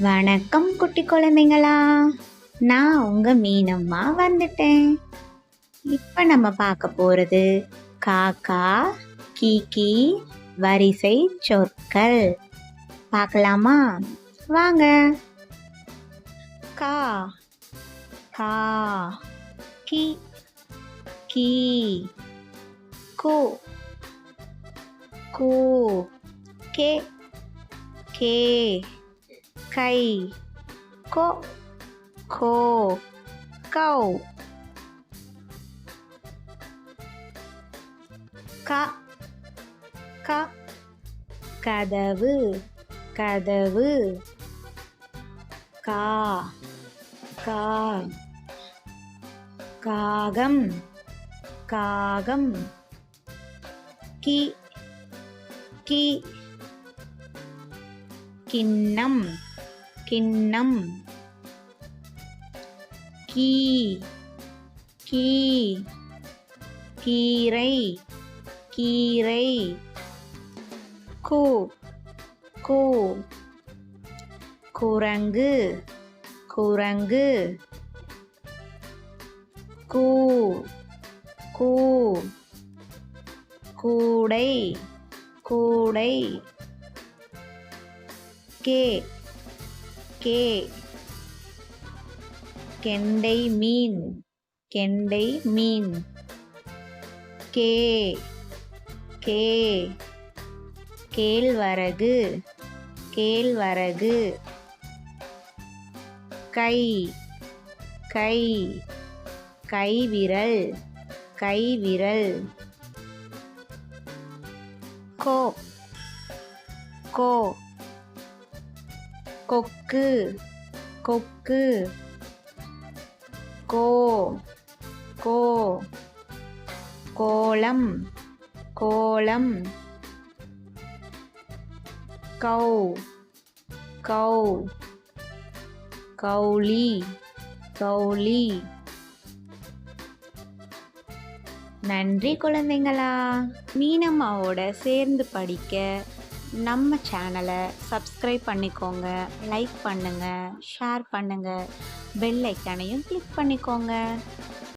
வணக்கம் குட்டி குழந்தைங்களா. நான் உங்க மீனம்மா வந்துட்டேன். இப்போ நம்ம பார்க்க போகிறது காக்கா கீக்கி வரிசை சொற்கள். பார்க்கலாமா? வாங்க. கா கா கி கி கு கோ கே கே. கை கோ கோ கௌ க க கதவு கதவு கா கா காகம் காகம் கி கி கிண்ணம் கிண்ணம். கீ கீ கீரை கீரை. கூ கூ. குரங்கு குரங்கு. கூ கூ. கூடை கூடை. கே. கே. கெண்டை மீன். கெண்டை மீன். கே. கே. கேழ்வரகு. கேழ்வரகு. கை. கை. கைவிரல். கைவிரல். கோ. கோ. கொக்கு கொக்கு கோ கோ கோலம் கோலம் கௌ கௌ கௌலி கௌலி. நன்றி குழந்தைங்களா. மீனம்மாவோட சேர்ந்து படிக்க நம்ம சேனலை சப்ஸ்கிரைப் பண்ணிக்கோங்க லைக் பண்ணுங்கள் ஷேர் பண்ணுங்கள் பெல் ஐக்கானையும் கிளிக் பண்ணிக்கோங்க.